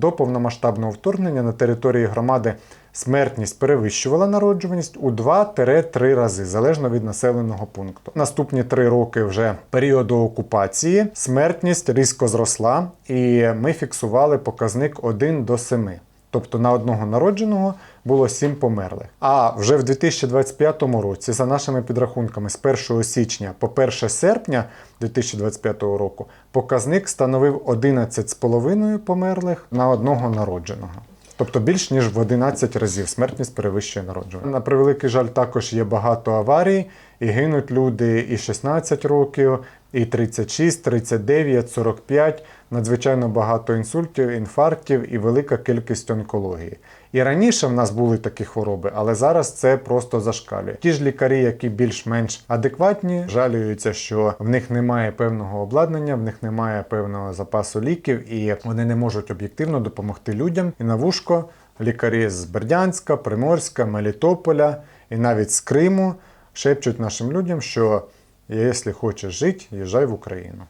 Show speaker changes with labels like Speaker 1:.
Speaker 1: до повномасштабного вторгнення на території громади смертність перевищувала народжуваність у 2-3 рази, залежно від населеного пункту. Наступні три роки вже періоду окупації смертність різко зросла, і ми фіксували показник 1 до 7. Тобто на одного народженого було 7 померлих. А вже в 2025 році, за нашими підрахунками, з 1 січня по 1 серпня 2025 року показник становив 11,5 померлих на одного народженого. Тобто більш ніж в 11 разів смертність перевищує народжування. На превеликий жаль, також є багато аварій, і гинуть люди і 16 років, і 36, 39, 45, надзвичайно багато інсультів, інфарктів і велика кількість онкології. І раніше в нас були такі хвороби, але зараз це просто зашкалює. Ті ж лікарі, які більш-менш адекватні, жалюються, що в них немає певного обладнання, в них немає певного запасу ліків, і вони не можуть об'єктивно допомогти людям. І на вушко лікарі з Бердянська, Приморська, Мелітополя і навіть з Криму шепчуть нашим людям, що якщо хочеш жити, їжджай в Україну.